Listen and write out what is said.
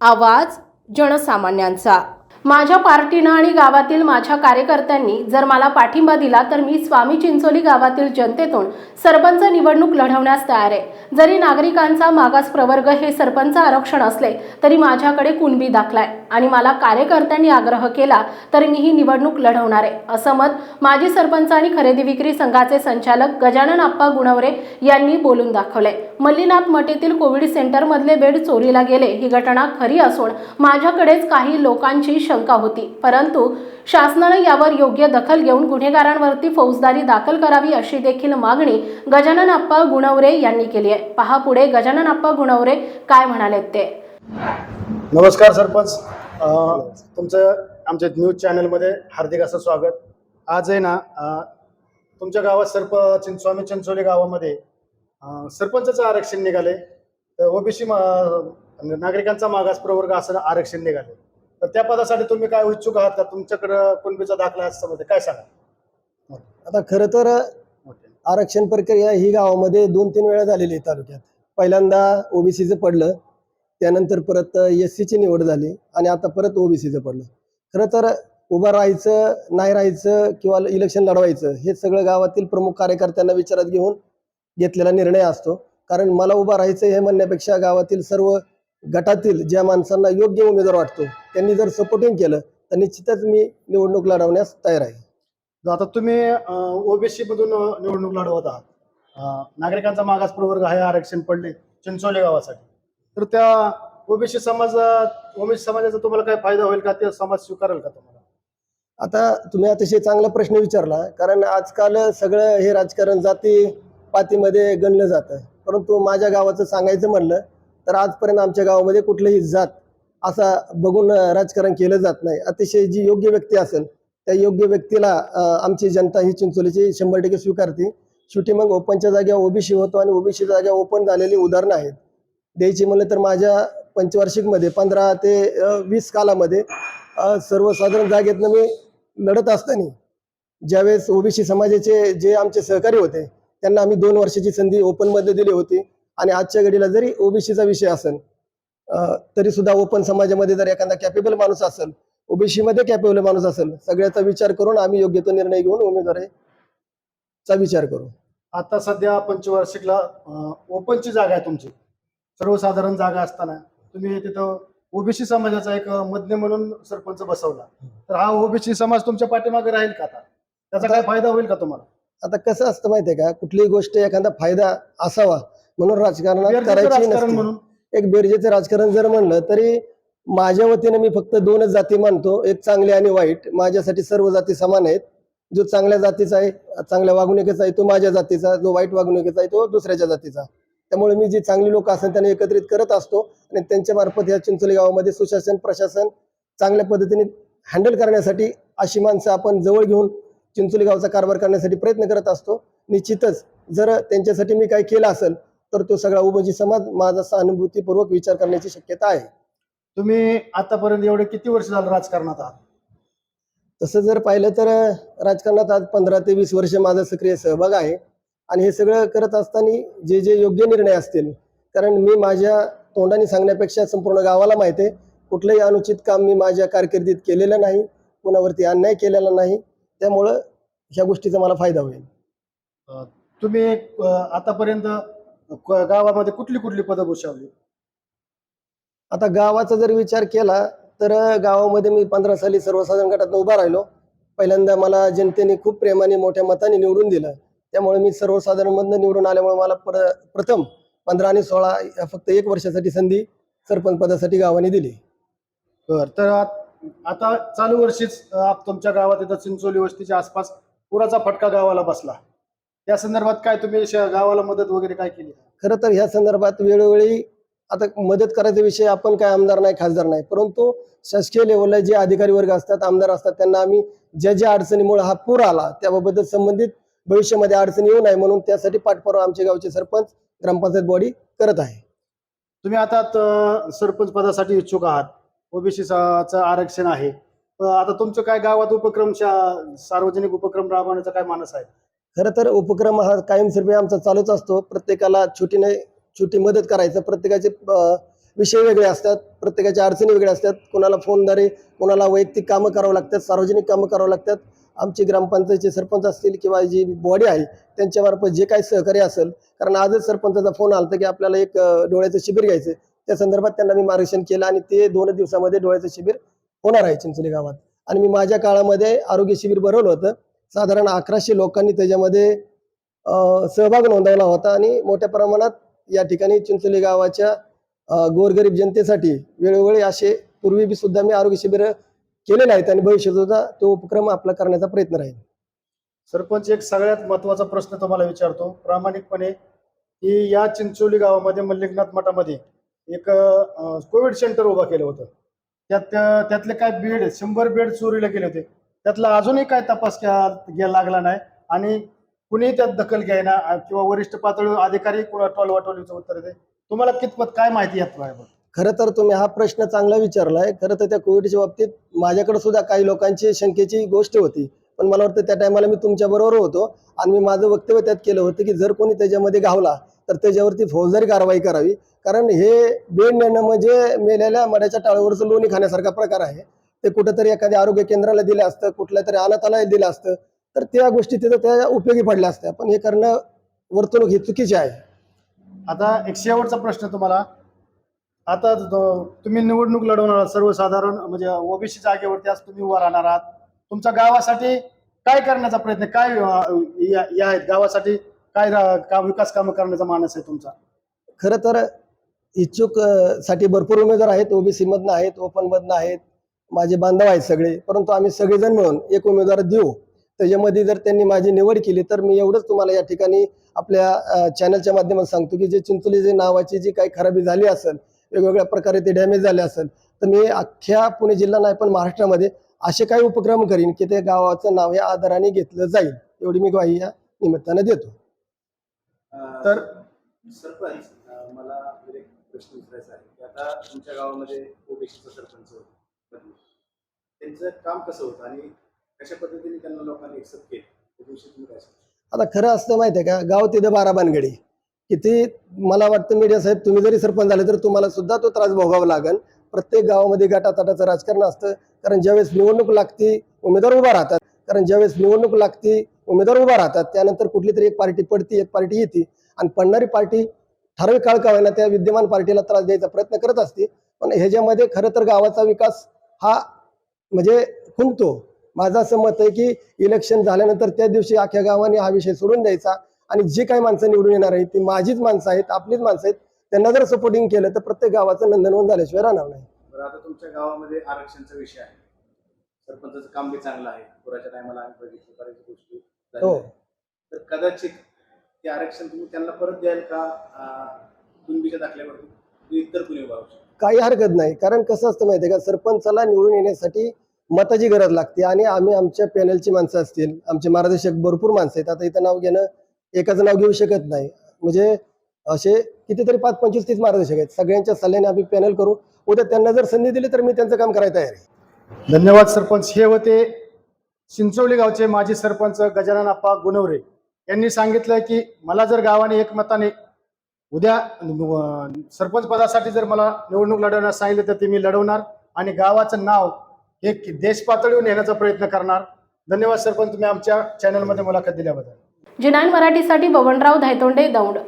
आवाज जनसामान्यांचा. माझ्या पार्टीनं आणि गावातील माझ्या कार्यकर्त्यांनी जर मला पाठिंबा दिला तर मी स्वामी चिंचोली गावातील जनतेतून सरपंच निवडणूक लढवण्यास तयार आहे. जरी नागरिकांचा मागास प्रवर्ग हे सरपंच आरक्षण असले तरी माझ्याकडे कुणबी दाखलाय. आणि मला कार्यकर्त्यांनी आग्रह केला तर मी ही निवडणूक लढवणार आहे. असं मत माजी सरपंच आणि खरेदी विक्री संघाचे संचालक गजानन आप्पा गुणवरे यांनी बोलून दाखवले मल्लीनाथ मटेतील कोविड सेंटरमधले बेड चोरीला गेले ही घटना खरी असून माझ्याकडेच काही लोकांची शंका होती. परंतु शासनानं यावर योग्य दखल घेऊन गुन्हेगारांवरती फौजदारी दाखल करावी अशी देखील मागणी गजानन आप्पा गुणवरे यांनी केली आहे. पहा पुढे गजानन आप्पा गुणवरे काय म्हणालेत ते. नमस्कार सरपंच. तुमचं आमच्या न्यूज चॅनलमध्ये हार्दिक असं स्वागत. आज आहे ना तुमच्या गावात सरप चिं स्वामी चिंचोली गावामध्ये अं, सरपंचाचं आरक्षण निघाले. तर ओबीसी नागरिकांचा मागास प्रवर्ग असं आरक्षण निघाले. तर त्या पदासाठी तुम्ही काय इच्छुक आहात का? तुमच्याकडं कुणबीचा दाखला असतं मध्ये काय सांगा आता खरं तर आरक्षण प्रक्रिया ही गावामध्ये दोन तीन वेळा झालेली आहे तालुक्यात. पहिल्यांदा ओबीसीचं पडलं त्यानंतर परत एस सीची निवड झाली आणि आता परत ओबीसीचं पडलं. खरं तर उभं राहायचं नाही राहायचं किंवा इलेक्शन लढवायचं हे सगळं गावातील प्रमुख कार्यकर्त्यांना विचारात घेऊन घेतलेला निर्णय असतो. कारण मला उभं राहायचं हे म्हणण्यापेक्षा गावातील सर्व गटातील ज्या माणसांना योग्य उमेदवार वाटतो त्यांनी जर सपोर्टिंग केलं तर निश्चितच मी निवडणूक लढवण्यास तयार आहे. आता तुम्ही ओबीसी मधून निवडणूक लढवत आहात. नागरिकांचा मागास प्रवर्ग हे आरक्षण पडले चिंचोली गावासाठी. तर त्या ओबीसी समाज ओबीसी समाजाचा तुम्हाला काय फायदा होईल का? ते समाज स्वीकारेल का तुम्हाला? आता तुम्ही अतिशय चांगला प्रश्न विचारला कारण आजकाल सगळं हे राजकारण जाती पातीमध्ये गणलं जातं. परंतु माझ्या गावाचं सांगायचं म्हणलं तर आजपर्यंत आमच्या गावामध्ये कुठलीही जात असा बघून राजकारण केलं जात नाही. अतिशय जी योग्य व्यक्ती असेल त्या योग्य व्यक्तीला आमची जनता ही चिंचोलीची शंभर टक्के स्वीकारते. शेवटी मग ओपनच्या जाग्या ओबीसी होतो आणि ओबीसी जाग्या ओपन झालेली उदाहरणं आहेत. द्यायची म्हणलं तर माझ्या पंचवार्षिकमध्ये पंधरा ते वीस कालामध्ये सर्वसाधारण जागेतनं मी लढत असताना ज्यावेळेस ओबीसी समाजाचे जे आमचे सहकारी होते त्यांना आम्ही दोन वर्षाची संधी ओपनमध्ये दिली होती. आणि आजच्या घडीला जरी ओबीसीचा विषय असेल तरी सुद्धा ओपन समाजामध्ये जर एखादा कॅपेबल माणूस असेल ओबीसी मध्ये कॅपेबल माणूस असेल सगळ्याचा विचार करून आम्ही योग्य तो निर्णय घेऊन उमेदवारीचा विचार करू. आता सध्या पंचवार्षिकला ओपनची जागा आहे तुमची. सर्वसाधारण जागा असताना तुम्ही तिथं ओबीसी समाजाचा एक मध्य म्हणून सरपंच बसवला. तर हा ओबीसी समाज तुमच्या पाठीमागे राहील का आता? त्याचा काय फायदा होईल का तुम्हाला? आता कसं असतं माहितीये का? कुठलीही गोष्ट एखादा फायदा असावा म्हणून राजकारणात करायची नसते. एक बेरजेचं राजकारण जर म्हणलं तरी माझ्या वतीने मी फक्त दोनच जाती मानतो. एक चांगली आणि वाईट. माझ्यासाठी सर्व जाती समान आहेत. जो चांगल्या जातीचा आहे चांगल्या वागणुकीचा आहे तो माझ्या जातीचा. जो वाईट वागणुकीचा आहे तो दुसऱ्याच्या जातीचा. त्यामुळे मी जी चांगली लोक असेल त्यांना एकत्रित करत असतो आणि त्यांच्या मार्फत या चिंचोली गावामध्ये सुशासन प्रशासन चांगल्या पद्धतीने हँडल करण्यासाठी अशी माणसं आपण जवळ घेऊन चिंचोली गावचा कारभार करण्यासाठी प्रयत्न करत असतो. निश्चितच जर त्यांच्यासाठी मी काही केलं असेल तर तो सगळा उमजी समाज माझा सहानुभूतीपूर्वक विचार करण्याची शक्यता आहे. तुम्ही आतापर्यंत एवढे किती वर्ष झालं राजकारणात आहात? तसं जर पाहिलं तर राजकारणात आज पंधरा ते वीस वर्ष माझा सक्रिय सहभाग आहे. आणि हे सगळं करत असताना जे जे योग्य निर्णय असतील कारण मी माझ्या तोंडाने सांगण्यापेक्षा संपूर्ण गावाला माहिती आहे कुठलंही अनुचित काम मी माझ्या कारकिर्दीत केलेलं नाही कुणावरती अन्याय केलेला नाही त्यामुळं ह्या गोष्टीचा मला फायदा होईल. तुम्ही आतापर्यंत क- गावामध्ये कुठली कुठली पदं भूषवली? आता गावाचा जर विचार केला तर गावामध्ये मी पंधरा साली सर्वसाधारण गटात उभा राहिलो. पहिल्यांदा मला जनतेने खूप प्रेमाने मोठ्या मताने निवडून दिलं. त्यामुळे मी सर्वसाधारणमधनं निवडून आल्यामुळे मला प्र प्रथम पंधरा आणि सोळा या फक्त एक वर्षासाठी संधी सरपंच पदासाठी गावाने दिली. बर तर आत- आता चालू वर्षीच अं, आप- तुमच्या गावात इथं चिंचोली वस्तीच्या आसपास पुराचा फटका गावाला बसला. त्या संदर्भात काय तुम्ही श- गावाला मदत वगैरे काय केली? खरं तर ह्या संदर्भात वेळोवेळी आता मदत करायचा विषय आपण काय आमदार नाही खासदार नाही. परंतु शासकीय लेवलला जे अधिकारी वर्ग असतात आमदार असतात त्यांना आम्ही ज्या ज्या अडचणीमुळे हा पूर आला त्याबाबत संबंधित भविष्यामध्ये अडचणी येऊ नये म्हणून त्यासाठी पाठपुरावा आमचे गावचे सरपंच ग्रामपंचायत बॉडी करत आहे. तुम्ही आता त- सरपंच पदासाठी इच्छुक आहात. ओबीसी आरक्षण आहे. अं, आता तुमचं काय गावात उपक्रम शा- सार्वजनिक उपक्रम राबवण्याचा काय मानस आहे? खरं तर उपक्रम हा कायमस्वरूपी आमचा चालूच असतो. प्रत्येकाला छोटीने छोटी मदत करायचं. प्रत्येकाचे विषय वेगळे असतात. प्रत्येकाच्या अडचणी वेगळ्या असतात. कोणाला फोनद्वारे कोणाला वैयक्तिक कामं करावं लागतात सार्वजनिक कामं करावं लागतात. आमचे ग्रामपंचायतचे सरपंच असतील किंवा जी बॉडी आहे त्यांच्यामार्फत जे काही सहकार्य असेल कारण आजच सरपंचाचा फोन आला की आपल्याला एक डोळ्याचं शिबिर घ्यायचं त्या संदर्भात त्यांना मी मार्गदर्शन केलं आणि ते दोन दिवसामध्ये डोळ्याचं शिबिर होणार आहे चिंचोली गावात. आणि मी माझ्या काळामध्ये आरोग्य शिबिर भरवलं होतं. साधारण अकराशे लोकांनी त्याच्यामध्ये सहभाग नोंदवला होता आणि मोठ्या प्रमाणात या ठिकाणी चिंचोली गावाच्या गोरगरीब जनतेसाठी वेळोवेळी असे पूर्वी बी सुद्धा मी आरोग्य शिबिर केलेले आहेत आणि भविष्यात सुद्धा तो उपक्रम आपला करण्याचा प्रयत्न राहील. सरपंच एक सगळ्यात महत्त्वाचा प्रश्न तुम्हाला विचारतो. प्रामाणिकपणे की या चिंचोली गावामध्ये मल्लिकनाथ मठामध्ये एक कोविड सेंटर उभं केलं होतं. त्यात त्यातले काय बेड शंभर बेड चोरीला गेले होते. त्यातला अजूनही काय तपास घ्या लागला नाही. आणि कुणी त्यात दखल घ्यायना किंवा वरिष्ठ पातळी अधिकारी कुणा टोलवाटोलीचं उत्तर दे तुम्हाला कितपत काय माहिती यात खरं तर तुम्ही हा प्रश्न चांगला विचारलाय. खरं तर त्या कोविडच्या बाबतीत माझ्याकडे सुद्धा काही लोकांची शंकेची गोष्ट होती. पण मला वाटतं त्या टायमाला मी तुमच्या बरोबर होतो. आणि मी माझं वक्तव्य त्यात केलं होतं की जर कोणी त्याच्यामध्ये गावला तर त्याच्यावरती फौजदारी कारवाई करावी. कारण हे बेड नेणं म्हणजे मेलेल्या मड्याच्या टाळावरचं लोणी खाण्यासारखा प्रकार आहे. ते कुठंतरी एखाद्या आरोग्य केंद्राला दिलं असतं कुठल्या तरी अनाथालयात दिलं असतं तर त्या गोष्टी तिथं त्या उपयोगी पडल्या असत्या. पण हे करणं वर्तणूक ही चुकीची आहे. आता एक शेवटचा प्रश्न तुम्हाला. आता तुम्ही निवडणूक लढवणार आहात सर्वसाधारण म्हणजे ओबीसी जागेवरती आज तुम्ही उभा राहणार आहात. तुमच्या गावासाठी काय करण्याचा प्रयत्न काय या आहेत? गावासाठी काय का विकास कामं करण्याचा मानस आहे तुमचा? खरं तर इच्छुकसाठी भरपूर उमेदवार आहेत. ओबीसी मधनं आहेत ओपन मधनं आहेत. माझे बांधव आहेत सगळे परंतु आम्ही सगळेजण मिळून एक उमेदवार देऊ. त्याच्यामध्ये जर त्यांनी माझी निवड केली तर मी एवढंच तुम्हाला या ठिकाणी आपल्या चॅनलच्या माध्यमातून सांगतो की जे चिंचोली जे नावाची जी काही खराबी झाली असेल वेगवेगळ्या प्रकारे ते डॅमेज झाले असेल तर मी अख्ख्या पुणे जिल्हा नाही पण महाराष्ट्रामध्ये असे काही उपक्रम करीन की ते गावाचं नाव या आदराने घेतलं जाईल एवढी मी ग्वाही या निमित्तानं देतो. तर सरपंच मला एक प्रश्न विचारायचा आहे. की आता तुमच्या गावामध्ये सरपंच बदललं. त्यांचं काम कसं होतं आणि कशा पद्धतीने त्यांना लोकांनी एक्सेप्ट केलं? त्याविषयी तुम्ही काय सांगता? आता खरं असतं माहिती आहे का? गाव तिथं बारा बानगडी किती मला वाटतं मीडिया साहेब तुम्ही जरी सरपंच झाले तर तुम्हाला सुद्धा तो त्रास भोगावा लागेल. प्रत्येक गावामध्ये गटातटाचं राजकारण असतं. कारण ज्यावेळेस निवडणूक लागती उमेदवार उभा राहतात. कारण ज्यावेळेस निवडणूक लागती उमेदवार उभा राहतात. त्यानंतर कुठली तरी एक पार्टी पडती एक पार्टी येते. आणि पडणारी पार्टी ठराविक काळ का त्या विद्यमान पार्टीला त्रास द्यायचा प्रयत्न करत असते. पण ह्याच्यामध्ये खरं तर गावाचा विकास हा म्हणजे खुंटतो माझं असं मत आहे की इलेक्शन झाल्यानंतर त्या दिवशी अख्ख्या गावाने हा विषय सोडून द्यायचा आणि जी काही माणसं निवडून येणार आहेत ती माझीच माणसं आहेत आपलीच माणसं आहेत त्यांना जर सपोर्टिंग केलं तर प्रत्येक गावाचं नंदनवन झाल्याशिवाय राहणार नाही बरं आता तुमच्या गावामध्ये आरक्षणचा विषय आहे सरपंचाचं काम बी चांगलं आहे पुराच्या टायमाला आम्ही बघितलं बऱ्याच गोष्टी झालेल्या हो. आहेत. तर कदाचित ते आरक्षण तुम्ही त्यांना परत द्याल का अं, कुणबीच्या दाखल्यावरती इतर कुणी उभा राहू शकतो? काही हरकत नाही. कारण कसं असतं माहितीये का? सरपंचाला निवडून येण्यासाठी मताची गरज लागते आणि आम्ही आमच्या पॅनलची माणसं असतील आमचे मार्गदर्शक भरपूर माणसं आहेत. आता इथं नाव घेणं एकाचं नाव घेऊ शकत नाही. म्हणजे असे कितीतरी पाच पंचवीस तीस मार्गदर्शक आहेत. सगळ्यांच्या सल्ल्याने आम्ही पॅनल करू. उद्या त्यांना जर संधी दिली तर मी त्यांचं काम करायला तयार आहे. धन्यवाद सरपंच. हे होते चिंचोली गावचे माजी सरपंच गजानन अप्पा गुणवरे. यांनी सांगितलं की मला जर गावाने एकमताने उद्या सरपंच पदासाठी जर मला निवडणूक लढवण्यास सांगितलं तर ते मी लढवणार आणि गावाचं नाव हे देश पातळीवर नेण्याचा प्रयत्न करणार. धन्यवाद सरपंच तुम्ही आमच्या चॅनलमध्ये मुलाखत दिल्याबद्दल. जिनान मराठीसाठी बबनराव धायतोंडे दौंड.